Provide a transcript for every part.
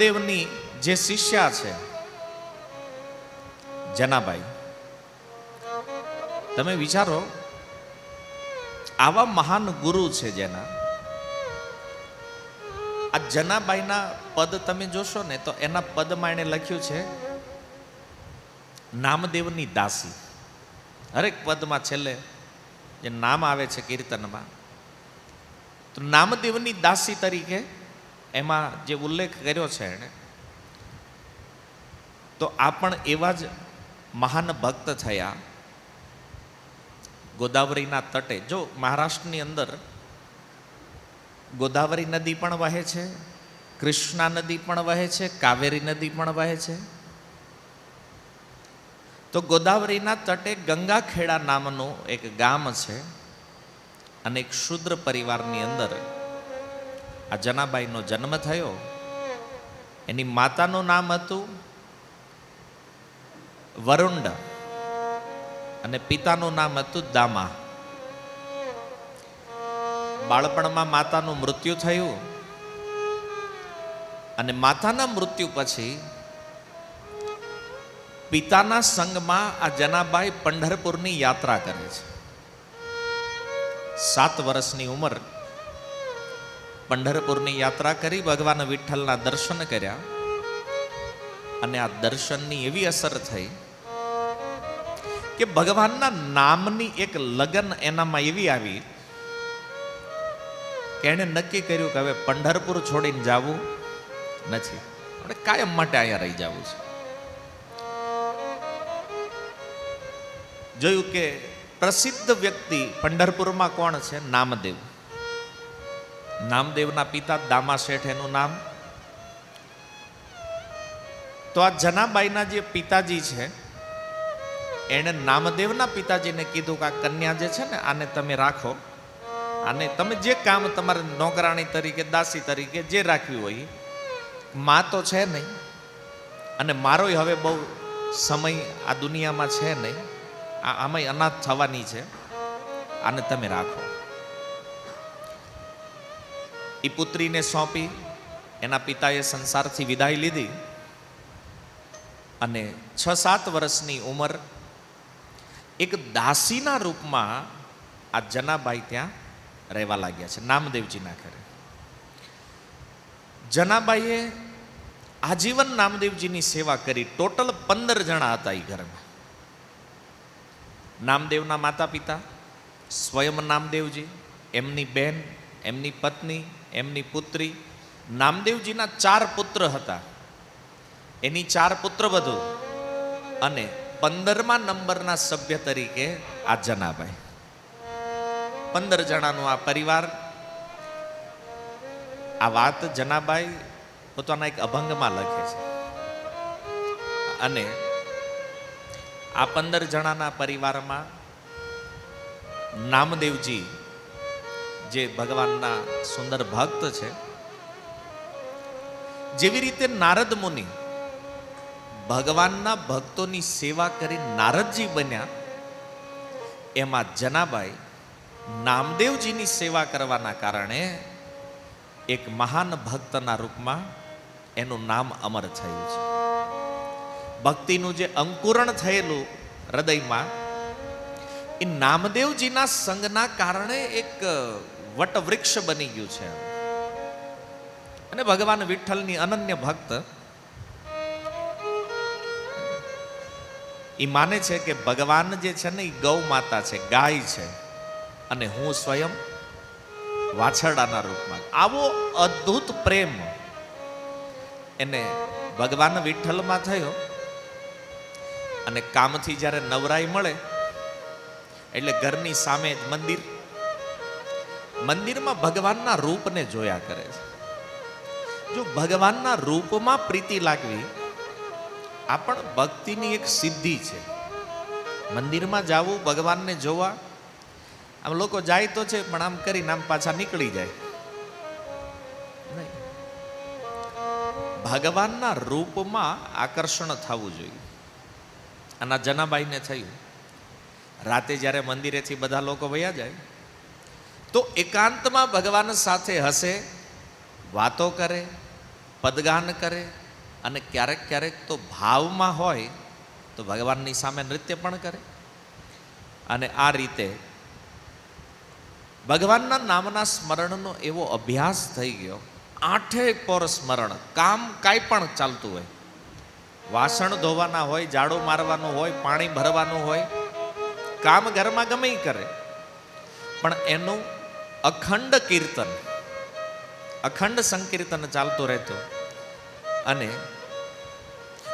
નામદેવની જે શિષ્યા છે, જનાબાઈ, તમે વિચારો, આવા મહાન ગુરુ છે જેના, આ જનાબાઈના પદ તમે જોશો ને તો એના પદમાં એણે લખ્યું છે, નામદેવની દાસી. હરેક પદમાં છેલ્લે જે નામ આવે છે કીર્તનમાં, તો નામદેવની દાસી તરીકે એમાં જે ઉલ્લેખ કર્યો છે એણે, તો આ પણ એવા જ મહાન ભક્ત થયા ગોદાવરીના તટે. જો મહારાષ્ટ્રની અંદર ગોદાવરી નદી પણ વહે છે, કૃષ્ણા નદી પણ વહે છે, કાવેરી નદી પણ વહે છે. તો ગોદાવરીના તટે ગંગાખેડા નામનું એક ગામ છે અને એક શુદ્ર પરિવારની અંદર આ જનાબાઈનો જન્મ થયો. એની માતાનું નામ હતું વરુંડ અને પિતાનું નામ હતું દામા. બાળપણમાં માતાનું મૃત્યુ થયું અને માતાના મૃત્યુ પછી પિતાના સંગમાં આ જનાબાઈ પંઢરપુરની યાત્રા કરે છે. સાત વર્ષની ઉંમર પંઢરપુરની યાત્રા કરી, ભગવાન વિઠ્ઠલના દર્શન કર્યા અને આ દર્શનની એવી અસર થઈ કે ભગવાનના નામની એક લગન એનામાં એવી આવી કે એણે નક્કી કર્યું કે હવે પંઢરપુર છોડીને જવું નથી. આપણે કાયમ માટે અહીંયા રહી જવું છે. જોયું કે પ્રસિદ્ધ વ્યક્તિ પંઢરપુરમાં કોણ છે? નામદેવ. નામદેવના પિતા દામા શેઠ એનું નામ. તો આ જનાબાઈના જે પિતાજી છે, એણે નામદેવના પિતાજીને કીધું કે આ કન્યા જે છે ને, આને તમે રાખો. અને તમે જે કામ તમારે નોકરાણી તરીકે, દાસી તરીકે જે રાખવી હોય, માં તો છે નહીં. અને મારોય હવે બહુ સમય આ દુનિયામાં છે નહીં. આમાંય અનાથ થવાની છે. આને તમે રાખો. એ પુત્રીને સોંપી, એના પિતાએ સંસારથી વિદાય લીધી અને છ સાત વર્ષની ઉંમર એક દાસીના રૂપમાં આ જનાબાઈ ત્યાં રહેવા લાગ્યા છે, નામદેવજીના ઘરે. જનાબાઈએ આજીવન નામદેવજીની સેવા કરી, ટોટલ પંદર જણા હતા એ ઘરમાં. નામદેવના માતા પિતા સ્વયં નામદેવજી, એમની બહેન એમની પત્ની એમની પુત્રી નામદેવજીના ચાર પુત્ર હતા. એની ચાર પુત્ર વધુ અને પંદરમા નંબરના સભ્ય તરીકે આ જનાભાઈ પંદર જણાનો આ પરિવાર. આ વાત જનાબાઈ પોતાના એક અભંગમાં લખે છે. અને આ પંદર જણાના પરિવારમાં નામદેવજી જે ભગવાનના સુંદર ભક્ત છે, જેવી રીતે નારદ મુનિ ભગવાનના ભક્તોની સેવા કરી નારદજી બન્યા, એમાં જનાબાઈ નામદેવજીની સેવા કરવાના કારણે એક મહાન ભક્તના રૂપમાં એનું નામ અમર થયું છે. ભક્તિનું જે અંકુરણ થયેલું હૃદયમાં, એ નામદેવજીના સંગના કારણે એક વટવૃક્ષ બની ગયું છે. અને ભગવાન વિઠ્ઠલની અનન્ય ભક્ત એ માને છે કે ભગવાન જે છે ને એ ગૌ માતા છે, ગાય છે. અને હું સ્વયં વાછરડાના રૂપમાં. આવો અદ્ભુત પ્રેમ એને ભગવાન વિઠ્ઠલમાં થયો. અને કામથી જ્યારે નવરાઈ મળે, એટલે ઘરની સામે જ મંદિર મંદિરમાં ભગવાનના રૂપને જોયા કરે છે. જો ભગવાનના રૂપમાં પ્રીતિ લાગવી, આ પણ ભક્તિની એક સિદ્ધિ છે. મંદિરમાં જવું, ભગવાનને જોવા, આમ લોકો જાય તો છે, પણ આમ કરીને આમ પાછા નીકળી જાય. ભગવાનના રૂપમાં આકર્ષણ થવું જોઈએ. અને આ જનાબાઈને થયું. રાતે જ્યારે મંદિરેથી બધા લોકો વયા જાય તો એકાંતમાં ભગવાન સાથે હસે વાતો કરે, પદગાન કરે અને ક્યારેક ક્યારેક તો ભાવમાં હોય તો ભગવાનની સામે નૃત્ય પણ કરે. અને આ રીતે ભગવાનના નામના સ્મરણનો એવો અભ્યાસ થઈ ગયો. આઠે પોર સ્મરણ, કામ કાંઈ પણ ચાલતું હોય. વાસણ ધોવાના હોય, ઝાડુ મારવાનું હોય, પાણી ભરવાનું હોય, કામ ઘરમાં ગમે કરે. પણ એનું અખંડ કીર્તન, અખંડ સંકીર્તન ચાલતું રહેતું. અને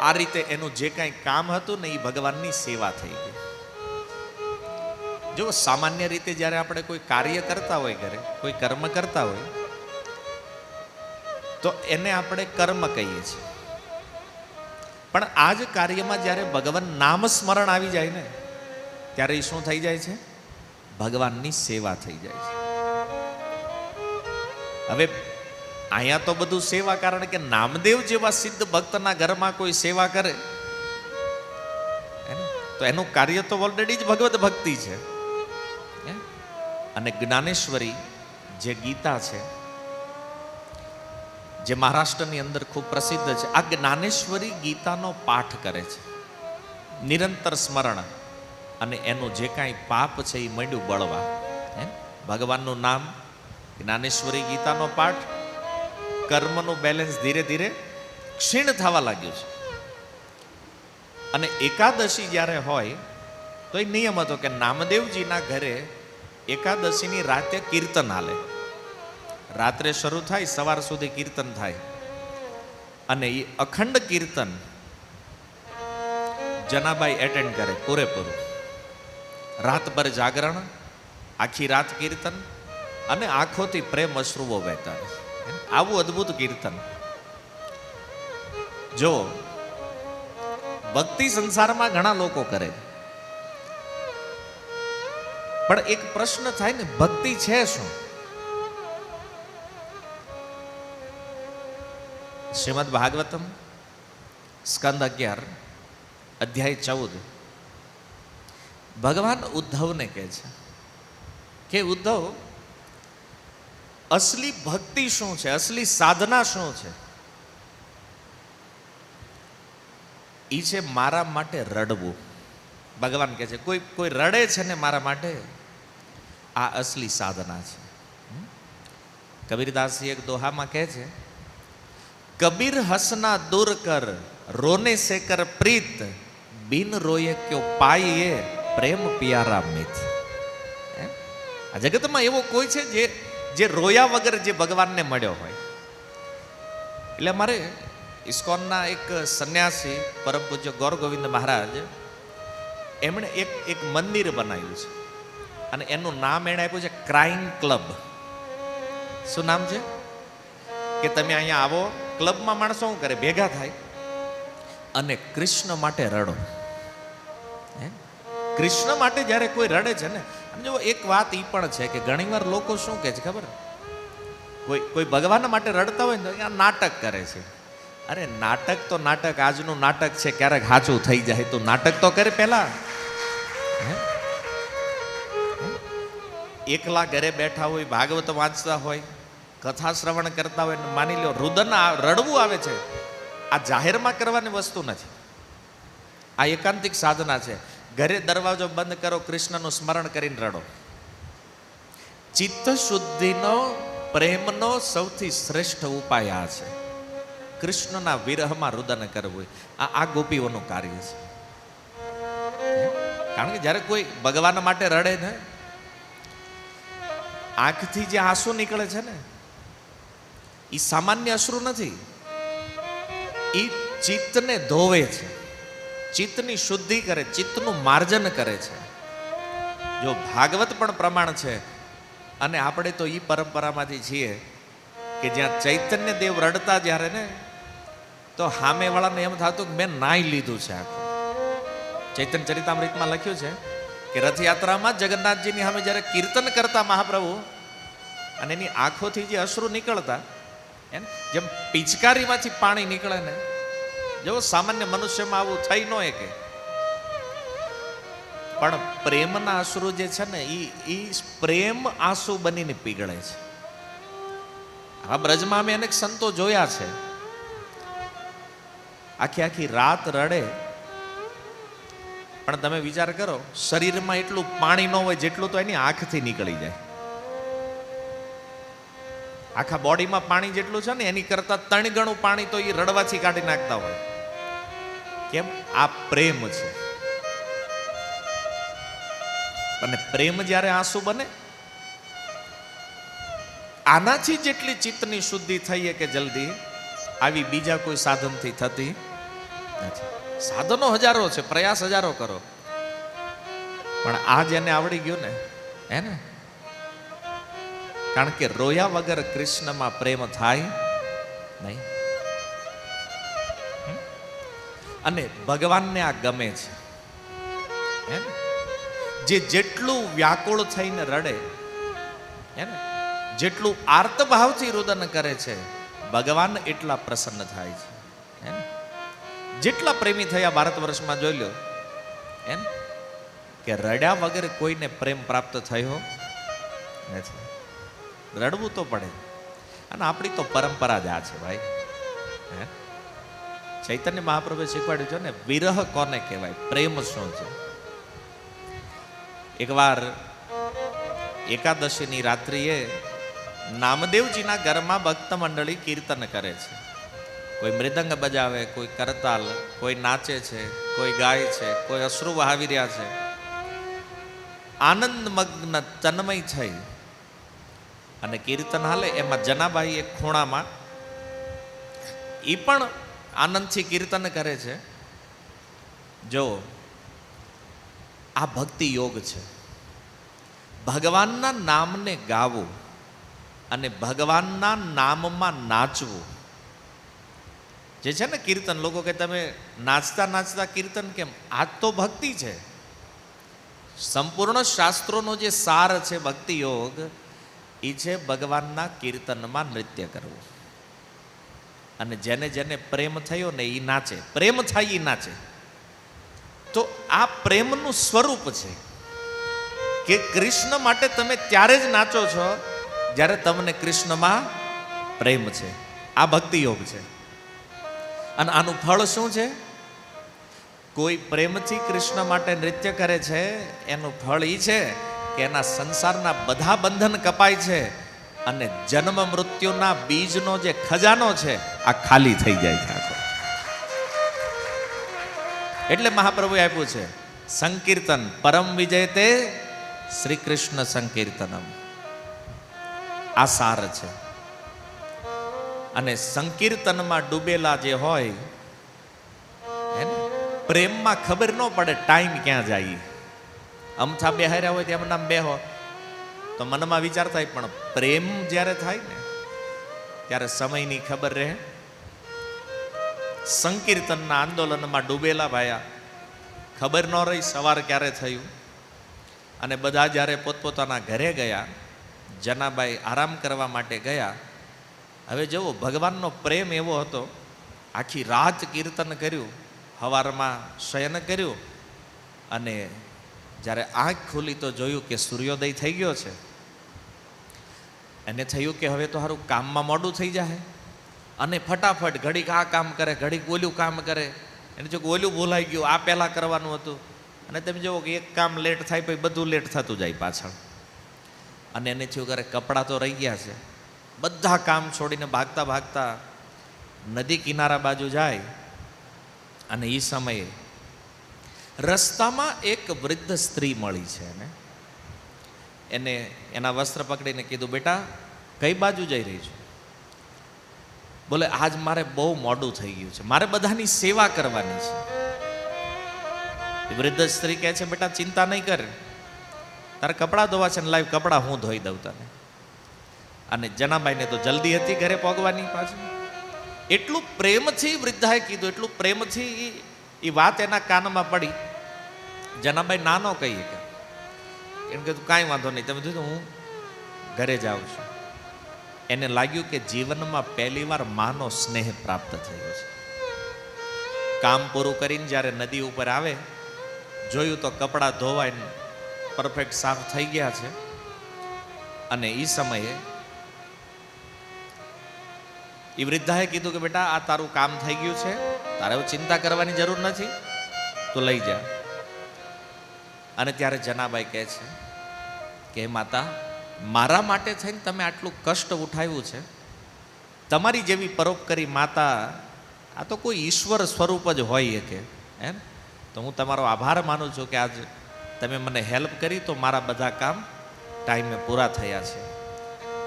આ રીતે એનું જે કાંઈ કામ હતું ને એ ભગવાનની સેવા થઈ ગઈ. જો સામાન્ય રીતે જ્યારે આપણે કોઈ કાર્ય કરતા હોય ઘરે, કોઈ કર્મ કરતા હોય, તો એને આપણે કર્મ કહીએ છીએ. પણ આ જ કાર્યમાં જ્યારે ભગવાન નામ સ્મરણ આવી જાય ને, ત્યારે એ શું થઈ જાય છે? ભગવાનની સેવા થઈ જાય છે. હવે અહીંયા તો બધું સેવા, કારણ કે નામદેવ જેવા સિદ્ધ ભક્તના ઘરમાં કોઈ સેવા કરે? તો એનું કાર્ય તો ઓલરેડી જ ભગવત ભક્તિ છે? અને જ્ઞાનેશ્વરી જે ગીતા છે, જે મહારાષ્ટ્રની અંદર ખૂબ પ્રસિદ્ધ છે, આ જ્ઞાનેશ્વરી ગીતાનો પાઠ કરે છે. નિરંતર સ્મરણ અને એનું જે કાંઈ પાપ છે એ મંડ્યું બળવા. ભગવાનનું નામ જ્ઞાનેશ્વરી ગીતાનો પાઠ કર્મનું બેલેન્સ ધીરે ધીરે ક્ષીણ થવા લાગ્યું છે. અને એકાદશી જ્યારે હોય તો એ નિયમ હતો કે નામદેવજીના ઘરે એકાદશીની રાતે કીર્તન હાલે. રાત્રે શરૂ થાય, સવાર સુધી કીર્તન થાય. અને એ અખંડ કીર્તન જનાબાઈ એટેન્ડ કરે પૂરેપૂરું. રાતભર જાગરણ, આખી રાત કીર્તન અને આંખોથી પ્રેમ અશ્રુઓ વહેતા. આવું અદ્ભુત કીર્તન. જો, ભક્તિ સંસારમાં ઘણા લોકો કરે. પણ એક પ્રશ્ન થાય ને, ભક્તિ છે શું? શ્રીમદ ભાગવતમ, સ્કંદ અગિયાર, અધ્યાય ચૌદ. ભગવાન ઉદ્ધવને કહે છે કે, ઉદ્ધવ અસલી ભક્તિ શું છે? અસલી સાધના શું છે? એ છે મારા માટે રડવું. ભગવાન કહે છે, કોઈ કોઈ રડે છે ને મારા માટે? આ અસલી સાધના છે? કબીરદાસજી એક દોહામાં કહે છે, કબીર હસના દૂર કર, રોને સે કર પ્રીત, બિન રોયે ક્યો પાઈએ પ્રેમ પિયારા મિત. આ જગતમાં એવો કોઈ છે જે જે રોયા વગર જે ભગવાનને મળ્યો હોય. એટલે મારે ઇસ્કોનના એક સંન્યાસી પરમ પૂજ્ય ગૌર ગોવિંદ મહારાજ એમણે એક એક મંદિર બનાવ્યું છે. અને એનું નામ એણે આપ્યું છે ક્રાઇમ ક્લબ શું નામ છે? કે તમે અહીંયા આવો, ક્લબમાં માણસો શું કરે? ભેગા થાય. અને કૃષ્ણ માટે રડો. હે? કૃષ્ણ માટે જ્યારે કોઈ રડે છે ને સમજો એક વાત એ પણ છે કે ઘણીવાર લોકો શું કહે છે, ખબર? કોઈ કોઈ ભગવાન માટે રડતા હોય ને તો નાટક કરે છે. અરે, નાટક તો નાટક, આજનું નાટક છે, ક્યારેક સાચું થઈ જાય તો નાટક તો કરે પહેલા? એકલા ઘરે બેઠા હોય, ભાગવત વાંચતા હોય, કથા શ્રવણ કરતા હોય માની લો રુદન રડવું આવે છે. આ જાહેરમાં કરવાની વસ્તુ નથી. આ એકાંતિક સાધના છે. ઘરે દરવાજો બંધ કરો, કૃષ્ણનું સ્મરણ કરીને રડો. ચિત્ત શુદ્ધિનો પ્રેમનો સૌથી શ્રેષ્ઠ ઉપાય આ છે. કૃષ્ણના વિરહમાં રુદન કરવું આ આ ગોપીઓનું કાર્ય છે. કારણ કે જ્યારે કોઈ ભગવાન માટે રડે ને, આંખથી જે આંસુ નીકળે છે ને એ સામાન્ય અશ્રુ નથી. એ ચિત્તને ધોવે છે. ચિત્તની શુદ્ધિ કરે, ચિત્તનું માર્જન કરે છે. જો ભાગવત પણ પ્રમાણ છે, અને આપણે તો એ પરંપરામાંથી છીએ કે જ્યાં ચૈતન્ય દેવ રડતા જ્યારે ને, તો સામેવાળાને એમ થતું કે મેં નાઈ લીધું છે આખું. ચૈતન્ય ચરિતામૃતમાં લખ્યું છે કે રથયાત્રામાં જગન્નાથજીની સામે જ્યારે કીર્તન કરતા મહાપ્રભુ, અને એની આંખોથી જે અશ્રુ નીકળતા, એમ જેમ પિચકારીમાંથી પાણી નીકળે ને જો સામાન્ય મનુષ્યમાં આવું થઈ ન કે પણ પ્રેમના આંસુ જે છે ને એ એ પ્રેમ આંસુ બનીને પીગળે છે. આ બ્રજમાં અમે અનેક સંતો જોયા છે. આખી આખી રાત રડે. પણ તમે વિચાર કરો, શરીરમાં એટલું પાણી ન હોય જેટલું તો એની આંખથી નીકળી જાય. આખા બોડીમાં પાણી જેટલું છે ને, એની કરતા ત્રણ ગણું પાણી તો એ રડવાથી કાઢી નાખતા હોય. કેમ? આ પ્રેમ છે. અને પ્રેમ જ્યારે આંસુ બને, આનાથી જેટલી ચિત્તની શુદ્ધિ થઈ કે જલ્દી આવી બીજા કોઈ સાધનથી થતી નથી. સાધનો હજારો છે, પ્રયાસ હજારો કરો. પણ આ જેને આવડી ગયું ને, હે ને? કારણ કે રોયા વગર કૃષ્ણમાં પ્રેમ થાય નહીં. અને ભગવાનને આ ગમે છે. હે જે જેટલું વ્યાકુળ થઈને રડે, હે ને? જેટલું આર્ત ભાવથી રુદન કરે છે, ભગવાન એટલા પ્રસન્ન થાય છે. હે જેટલા પ્રેમી થયા ભારત વર્ષમાં જોઈ લો એમ કે રડ્યા વગર કોઈને પ્રેમ પ્રાપ્ત થયો નથી. રડવું તો પડે. અને આપણી તો પરંપરા જ આ છે ભાઈ. હે? ચૈતન્ય મહાપ્રભુએ શીખવાડ્યું છે ને, વિરહ કોને કહેવાય? પ્રેમ શું છે? એકવાર એકાદશીની રાત્રિએ નામદેવજીના ઘરમાં ભક્ત મંડળી કીર્તન કરે છે. કોઈ મૃદંગ બજાવે, કોઈ કરતાલ, કોઈ નાચે છે, કોઈ ગાય છે, કોઈ અશ્રુ વહાવી રહ્યા છે. આનંદ મગ્ન તન્મય થઈ. અને કીર્તન હાલે, એમાં જનાબાઈ એક ખૂણામાં એ પણ આનંદથી કીર્તન કરે છે. જો, આ ભક્તિ યોગ છે. ભગવાનના નામને ગાવું અને ભગવાનના નામમાં નાચવું. જે છે ને કીર્તન, લોકો કે તમે નાચતા નાચતા કીર્તન કેમ? આ તો ભક્તિ છે. સંપૂર્ણ શાસ્ત્રોનો જે સાર છે ભક્તિ યોગ એ છે ભગવાનના કીર્તનમાં નૃત્ય કરવું. અને જેને જેને પ્રેમ થયો ને એ નાચે. પ્રેમ થાય એ નાચે. તો આ પ્રેમનું સ્વરૂપ છે કે કૃષ્ણ માટે તમે ત્યારે જ નાચો છો જ્યારે તમને કૃષ્ણમાં પ્રેમ છે. આ ભક્તિ યોગ છે. અને આનું ફળ શું છે? કોઈ પ્રેમથી કૃષ્ણ માટે નૃત્ય કરે છે, એનું ફળ એ છે કે એના સંસારના બધા બંધન કપાય છે. અને જન્મ મૃત્યુના બીજનો જે ખજાનો છે, આ ખાલી થઈ જાય છે આખો. એટલે મહાપ્રભુએ આપ્યું છે, સંકીર્તન પરમ વિજય તે શ્રી કૃષ્ણ સંકીર્તનમ. આ સાર છે. અને સંકીર્તનમાં ડૂબેલા જે હોય પ્રેમમાં ખબર ન પડે ટાઈમ ક્યાં જાય. અમથા બેહાર્યા હોય ત્યાં નામ બેહો. તો મનમાં વિચાર થાય પણ પ્રેમ જ્યારે થાય ને, ત્યારે સમયની ખબર રહે. સંકીર્તનના આંદોલનમાં ડૂબેલા ભાયા, ખબર ન રહી સવાર ક્યારે થયું. અને બધા જ્યારે પોતપોતાના ઘરે ગયા, જનાબાઈ આરામ કરવા માટે ગયા, હવે જુઓ, ભગવાનનો પ્રેમ એવો હતો, આખી રાત કીર્તન કર્યું, હવારમાં શયન કર્યું, અને જ્યારે આંખ ખુલી તો જોયું કે સૂર્યોદય થઈ ગયો છે. એને થયું કે હવે તો સારું કામમાં મોડું થઈ જાય અને ફટાફટ ઘડીક આ કામ કરે, ઘડીક ઓલું કામ કરે. એને જો ઓલું ભૂલાઈ ગયું, આ પહેલાં કરવાનું હતું. અને તમે જુઓ કે એક કામ લેટ થાય પછી બધું લેટ થતું જાય પાછળ. અને એને થયું કરે કપડાં તો રહી ગયા છે. બધા કામ છોડીને ભાગતા ભાગતા નદી કિનારા બાજુ જાય. અને એ સમયે રસ્તામાં એક વૃદ્ધ સ્ત્રી મળી છે એને. એને એના વસ્ત્ર પકડીને કીધું, બેટા, કઈ બાજુ જઈ રહી છું? બોલે, આજ મારે બહુ મોડું થઈ ગયું છે. મારે બધાની સેવા કરવાની છે. વૃદ્ધ સ્ત્રી કહે છે, બેટા, ચિંતા નહીં કર. તારે કપડાં ધોવા છે ને લાઈવ કપડાં હું ધોઈ દઉં તને. અને જનાબાઈને તો જલ્દી હતી ઘરે પહોંચવાની પાછું. એટલું પ્રેમથી વૃદ્ધાએ કીધું, એટલું પ્રેમથી એ વાત એના કાનમાં પડી. જનાબાઈ નાનો કહીએ કે એને કીધું કાંઈ વાંધો નહીં. તમે કીધું હું ઘરે જાઉં છું. એને લાગ્યું કે જીવનમાં પહેલીવાર માનો સ્નેહ પ્રાપ્ત થયો છે. કામ પૂરું કરીને જ્યારે નદી ઉપર આવે, જોયું તો કપડાં ધોવાઈને પરફેક્ટ સાફ થઈ ગયા છે. અને એ સમયે એ વૃદ્ધાએ કીધું કે બેટા, આ તારું કામ થઈ ગયું છે. તારે ચિંતા કરવાની જરૂર નથી. તું લઈ જા. અને ત્યારે જનાબાઈ કહે છે કે, માતા, મારા માટે થઈને તમે આટલું કષ્ટ ઉઠાવ્યું છે. તમારી જેવી પરોપકારી માતા, આ તો કોઈ ઈશ્વર સ્વરૂપ જ હોય કે, એમ? તો હું તમારો આભાર માનું છું કે આજ તમે મને હેલ્પ કરી તો મારા બધા કામ ટાઈમે પૂરા થયા છે.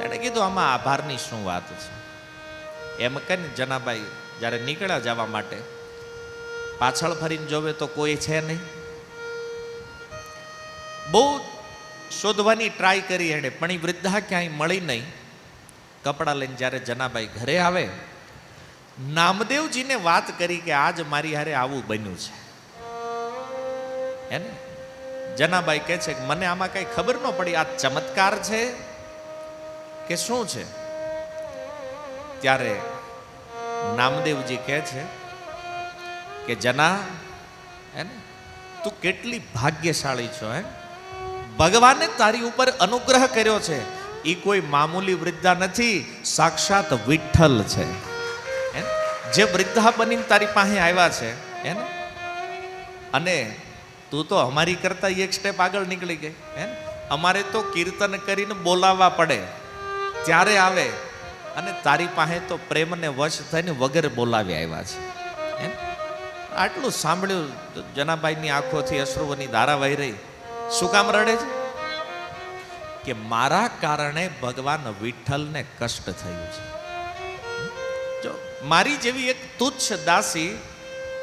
એણે કીધું, આમાં આભારની શું વાત છે? એમ કહીને જનાબાઈ જ્યારે નીકળ્યા જવા માટે, પાછળ ફરીને જોવે તો કોઈ છે નહીં. બહુ શોધવાની ટ્રાય કરી એણે, પણ એ વૃદ્ધા ક્યાંય મળી નહીં. કપડાં લઈને જ્યારે જનાબાઈ ઘરે આવે, નામદેવજીને વાત કરી કે આજ મારી હારે આવું બન્યું છે. એને જનાબાઈ કહે છે કે મને આમાં કઈ ખબર ન પડી, આ ચમત્કાર છે કે શું છે? ત્યારે નામદેવજી કહે છે કે જના એને તું કેટલી ભાગ્યશાળી છો, હે? ભગવાને તારી ઉપર અનુગ્રહ કર્યો છે. એ કોઈ મામૂલી વૃદ્ધા નથી, સાક્ષાત વિઠ્ઠલ છે. જે વૃદ્ધા બનીને તારી પાસે આવ્યા છે હે અને તું તો અમારી કરતા એક સ્ટેપ આગળ નીકળી ગઈ હે? અમારે તો કીર્તન કરીને બોલાવવા પડે. ત્યારે આવે. અને તારી પાસે તો પ્રેમને વશ થઈને વગર બોલાવી આવ્યા છે. હે આટલું સાંભળ્યું જનાભાઈની આંખોથી અશ્રુઓની ધારા વહી રહી. શું કામ રડે છે? કે મારા કારણે ભગવાન વિઠ્ઠલને કષ્ટ થયું છે. જો મારી જેવી એક તુચ્છ દાસી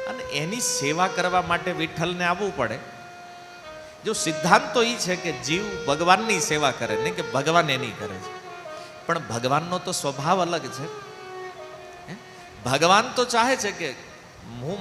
અને એની સેવા કરવા માટે વિઠ્ઠલને આવવું પડે, જો સિદ્ધાંત તો એ છે કે જીવ ભગવાનની સેવા કરે, નહીં કે ભગવાન એની કરે છે. પણ ભગવાનનો તો સ્વભાવ અલગ છે. ભગવાન તો ચાહે છે કે હું